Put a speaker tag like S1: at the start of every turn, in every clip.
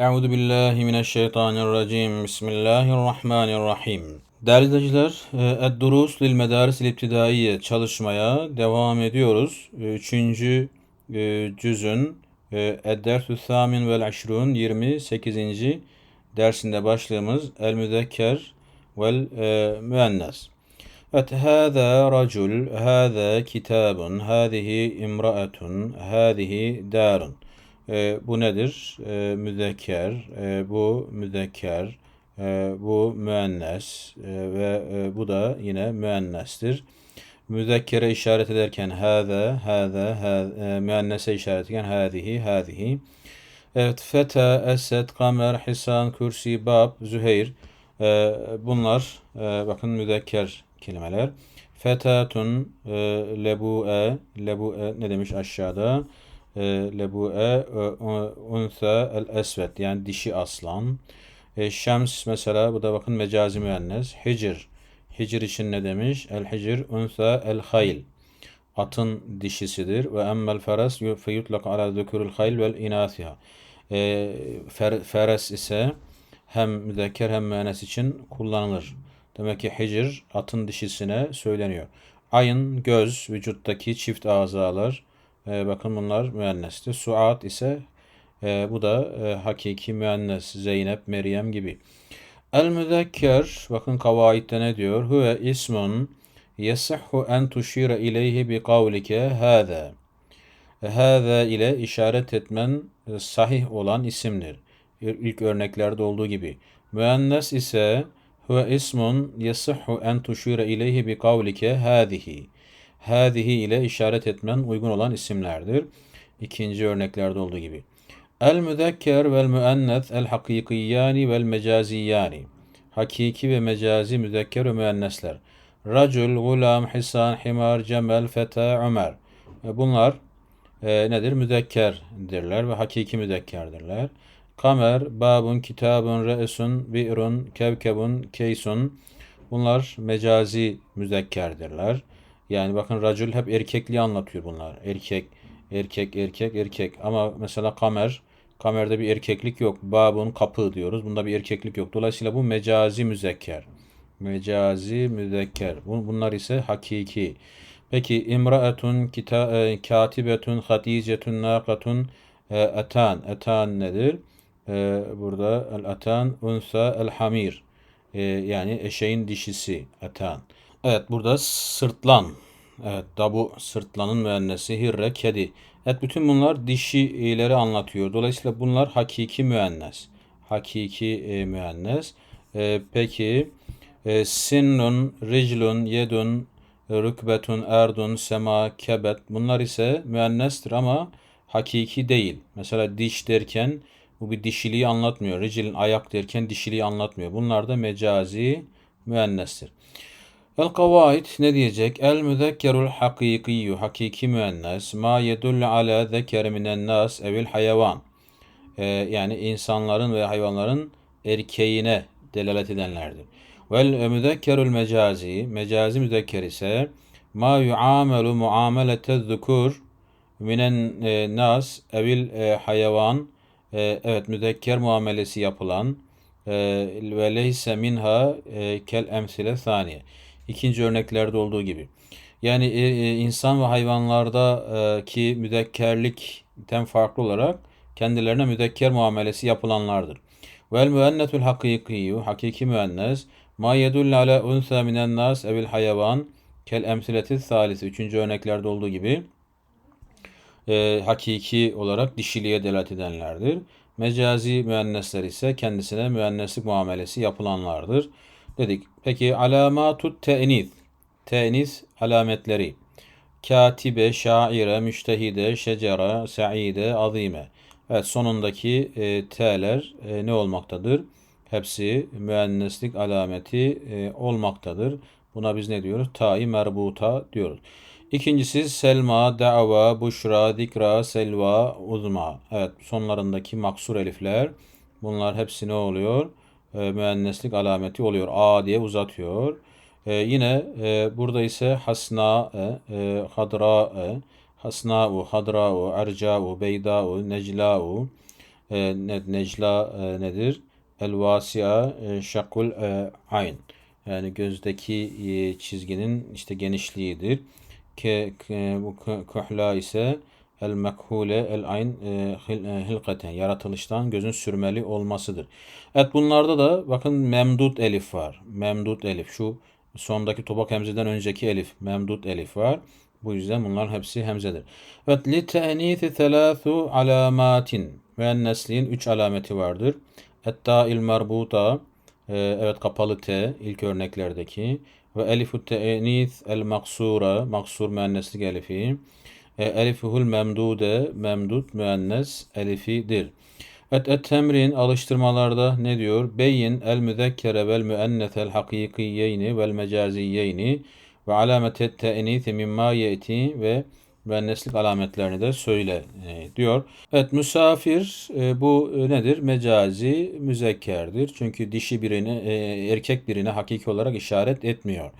S1: Euzu billahi mineşşeytanirracim. Bismillahirrahmanirrahim. Değerli izleyiciler, e, Ed-Durus lil Medaris İbtidaiye çalışmaya devam ediyoruz. E, Üçüncü e, cüzün Ed-Dersü Thamin vel Aşrun 28. dersinde başlığımız El Müzekker vel Müennes. Evet, hâzâ racul, hâzâ kitabun, hâzihi imra'etun, hâzihi dârun. E, bu nedir? E, müzekker, e, bu müzekker, e, bu müennes e, ve e, bu da yine müennestir. Müzekkere işaret ederken hâze, hâze, e, müennese işaret ederken hâzihi, hâzihi. Evet, feta, esed, kamer, hisan, kürsi, bab, züheyr. E, bunlar e, bakın müzekker kelimeler. Fetatun, e, lebu'e, lebu'e ne demiş aşağıda? E, lebu'e unsa el esvet yani dişi aslan. E, şems mesela bu da bakın mecazi müennes. Hicr. Hicr için ne demiş? El hicr unsa el hayl. Atın dişisidir. Ve emmel feres feyutlak ala zükürül hayl vel inathiha. E, fer, feres ise hem müzekker hem müennes için kullanılır. Demek ki hicr atın dişisine söyleniyor. Ayın, göz, vücuttaki çift azalar, e, bakın bunlar müennestir. Suat ise e, bu da e, hakiki müennes. Zeynep, Meryem gibi. El müzekker bakın kavaidde ne diyor? Huve ismun yesihhu en tuşire ileyhi bi kavlike hâze. Hâze ile işaret etmen e, sahih olan isimdir. İlk örneklerde olduğu gibi. Müennes ise huve ismun yesihhu en tuşire ileyhi bi kavlike hâzihi hâzihi ile işaret etmen uygun olan isimlerdir. İkinci örneklerde olduğu gibi. El müzekker vel müennes el hakikiyani vel mecaziyani. Hakiki ve mecazi müzekker ve müennesler. Racul, gulam, hisan, himar, cemel, feta, ömer. E, bunlar e, nedir? Müzekkerdirler ve hakiki müzekkerdirler. Kamer, babun, kitabun, re'sun, bi'run, kevkebun, keysun. Bunlar mecazi müzekkerdirler. Yani bakın racül hep erkekliği anlatıyor bunlar. Erkek, erkek, erkek, erkek. Ama mesela kamer, kamerde bir erkeklik yok. Babun kapı diyoruz. Bunda bir erkeklik yok. Dolayısıyla bu mecazi müzekker. Mecazi müzekker. Bunlar ise hakiki. Peki imraetun, kita, e, katibetun, haticetun, naqatun, e, etan. Etan nedir? E, burada el etan, unsa, el hamir. E, yani eşeğin dişisi. Etan. Evet burada sırtlan. Evet dabu sırtlanın müennesi hirre kedi. Evet bütün bunlar dişileri anlatıyor. Dolayısıyla bunlar hakiki müennes. Hakiki e, müennes. E, peki e, sinnun, riclun, yedun, rükbetun, erdun, sema, kebet bunlar ise müennestir ama hakiki değil. Mesela diş derken bu bir dişiliği anlatmıyor. Ricilin ayak derken dişiliği anlatmıyor. Bunlar da mecazi müennestir. El kavaid ne diyecek? El müzekkerul hakikiyyu hakiki müennes ma yedullu ala zeker minen nas evil hayvan. Ee, yani insanların ve hayvanların erkeğine delalet edenlerdir. Vel müzekkerul mecazi mecazi müzekker ise ma yuamelu muamelete zukur minen e, nas evil e, hayvan e, evet müzekker muamelesi yapılan e, ve leyse minha e, kel emsile saniye ikinci örneklerde olduğu gibi. Yani e, e, insan ve hayvanlardaki e, müdekkerlikten farklı olarak kendilerine müdekker muamelesi yapılanlardır. Vel müennetul hakikiyyu hakiki müennes ma yedulle ala unsa minen nas evil hayvan kel emsileti salisi üçüncü örneklerde olduğu gibi e, hakiki olarak dişiliğe delalet edenlerdir. Mecazi müennesler ise kendisine müenneslik muamelesi yapılanlardır dedik. Peki alamatut te'nis. Te'nis alametleri. Katibe, şaire, müştehide, şecera, sa'ide, azime. Evet sonundaki e, t'ler e, ne olmaktadır? Hepsi müenneslik alameti e, olmaktadır. Buna biz ne diyoruz? Ta'i merbuta diyoruz. İkincisi selma, da'va, buşra, dikra, selva, uzma. Evet sonlarındaki maksur elifler. Bunlar hepsi ne oluyor? E, müenneslik alameti oluyor. A diye uzatıyor. E, yine e, burada ise hasna, e, e, hadra, e, hasna'u, hadra'u, erca'u, beyda'u, necla'u. E, ne, necla e, nedir? El vasi'a e, şakul e, ayn. Yani gözdeki e, çizginin işte genişliğidir. Ke, ke bu kuhla ise el mekhule el ayn e, hil- e, hilkaten yaratılıştan gözün sürmeli olmasıdır. Evet bunlarda da bakın memdut elif var. Memdut elif şu sondaki topak hemzeden önceki elif memdut elif var. Bu yüzden bunların hepsi hemzedir. Evet li te'nisi thelâthu alamatin. Müennesliğin üç alameti vardır. Etta il marbuta e, evet kapalı T ilk örneklerdeki ve elifu te'nis el maksura maksur müenneslik elifi e, elifuhul memdude memdud müennes elifidir. Et, et temrin alıştırmalarda ne diyor? Beyin el müzekkere vel müennesel hakikiyeyni vel mecaziyeyni ve alametet te'nisi mimma yeti ve müenneslik alametlerini de söyle e, diyor. Evet misafir e, bu e, nedir? Mecazi müzekkerdir. Çünkü dişi birine e, erkek birine hakiki olarak işaret etmiyor.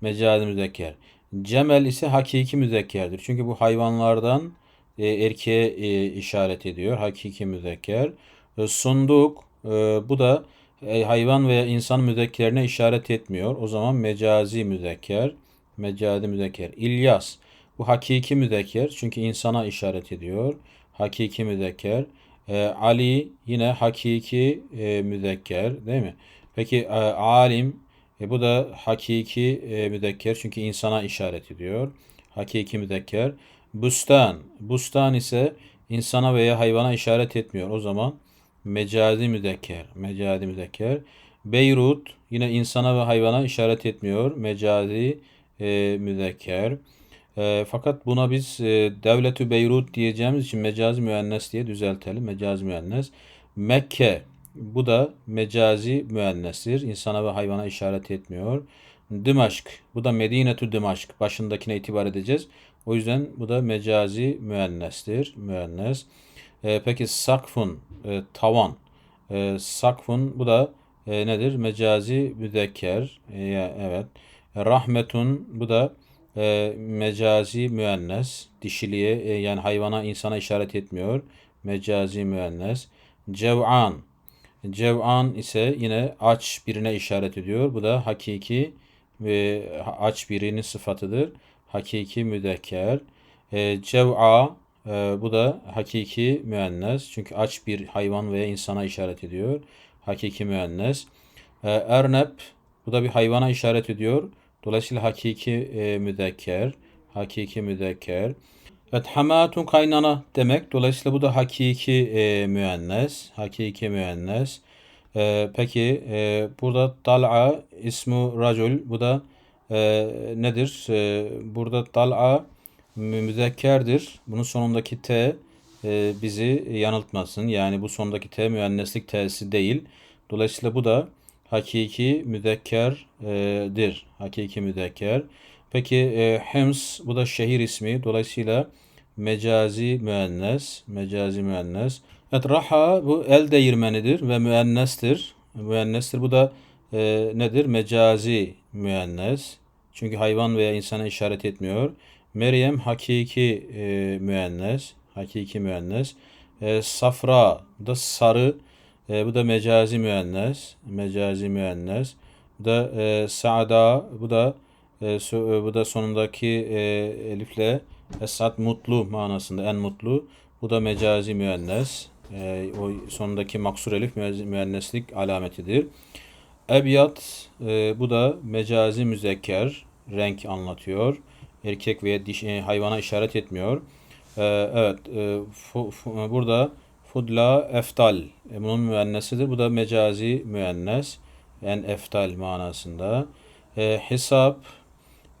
S1: Mecazi müzekker. Cemel ise hakiki müzekkerdir. Çünkü bu hayvanlardan e, erkeğe e, işaret ediyor. Hakiki müzekker. E, sunduk e, bu da e, hayvan veya insan müzekkerine işaret etmiyor. O zaman mecazi müzekker. Mecazi müzekker. İlyas bu hakiki müzekker çünkü insana işaret ediyor. Hakiki müzekker. E, Ali yine hakiki e, müzekker değil mi? Peki e, alim e, bu da hakiki e, müzekker çünkü insana işaret ediyor. Hakiki müzekker. Bustan. Bustan ise insana veya hayvana işaret etmiyor. O zaman mecazi müzekker. Mecazi müzekker. Beyrut yine insana ve hayvana işaret etmiyor. Mecazi e, müzekker. E, fakat buna biz e, Devletü Beyrut diyeceğimiz için mecazi müennes diye düzeltelim. Mecazi müennes. Mekke bu da mecazi müennestir. İnsana ve hayvana işaret etmiyor. Dimaşk bu da Medinetü Dimaşk başındakine itibar edeceğiz. O yüzden bu da mecazi müennestir. Müennes. E, peki sakfun e, tavan. E, sakfun bu da e, nedir? Mecazi müzekker. E, evet. Rahmetun bu da e, mecazi müennes. Dişiliğe e, yani hayvana insana işaret etmiyor. Mecazi müennes. Cev'an. Cev'an ise yine aç birine işaret ediyor. Bu da hakiki ve aç birinin sıfatıdır. Hakiki müdekker. E, cev'a e, bu da hakiki müennes. Çünkü aç bir hayvan veya insana işaret ediyor. Hakiki müennes. E, ernep bu da bir hayvana işaret ediyor. Dolayısıyla hakiki e, müdekker. Hakiki müdekker. Evet, hamatun kaynana demek. Dolayısıyla bu da hakiki e, müennes. Hakiki müennes. E, peki e, burada tal'a ismu racul. Bu da e, nedir? E, burada tal'a mü- müzekkerdir. Bunun sonundaki T e, bizi yanıltmasın. Yani bu sondaki T müenneslik T'si değil. Dolayısıyla bu da hakiki müzekkerdir. Hakiki müzekker. Peki e, Hems bu da şehir ismi. Dolayısıyla mecazi müennes. Mecazi müennes. Evet raha bu el değirmenidir ve müennestir. Müennestir. Bu da e, nedir? Mecazi müennes. Çünkü hayvan veya insana işaret etmiyor. Meryem hakiki e, müennes. Hakiki müennes. E, safra bu da sarı. E, bu da mecazi müennes. Mecazi müennes. Bu da e, saada. Bu da e, e, bu da sonundaki e, elifle esat mutlu manasında en mutlu. Bu da mecazi müennes. E, o sonundaki maksur elif müenneslik alametidir. Ebyat e, bu da mecazi müzekker renk anlatıyor. Erkek veya diş, e, hayvana işaret etmiyor. E, evet e, fu- fu- burada fudla eftal e, bunun müennesidir. Bu da mecazi müennes en eftal manasında. E, hesap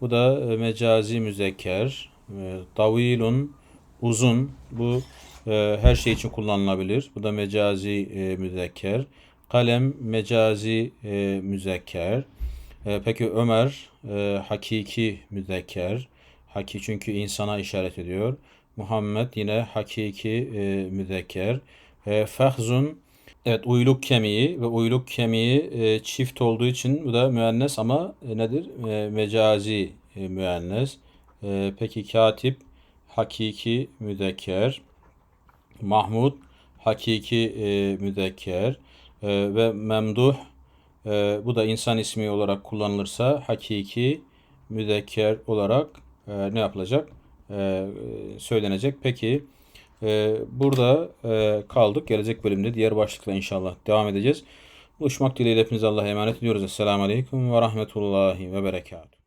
S1: bu da e, mecazi müzekker. E, Tavilun uzun. Bu e, her şey için kullanılabilir. Bu da mecazi e, müzekker. Kalem mecazi e, müzekker. E, peki Ömer e, hakiki müzekker. Haki çünkü insana işaret ediyor. Muhammed yine hakiki e, müzekker. E, Fehzun evet uyluk kemiği ve uyluk kemiği e, çift olduğu için bu da müennes ama e, nedir? E, mecazi e, müennes. E, peki katip hakiki müzekker. Mahmud hakiki e, müdekker e, ve memduh e, bu da insan ismi olarak kullanılırsa hakiki müdekker olarak e, ne yapılacak? E, söylenecek. Peki e, burada e, kaldık. Gelecek bölümde diğer başlıkla inşallah devam edeceğiz. Buluşmak dileğiyle hepinize Allah'a emanet ediyoruz. Esselamu Aleyküm ve Rahmetullahi ve Berekatuhu.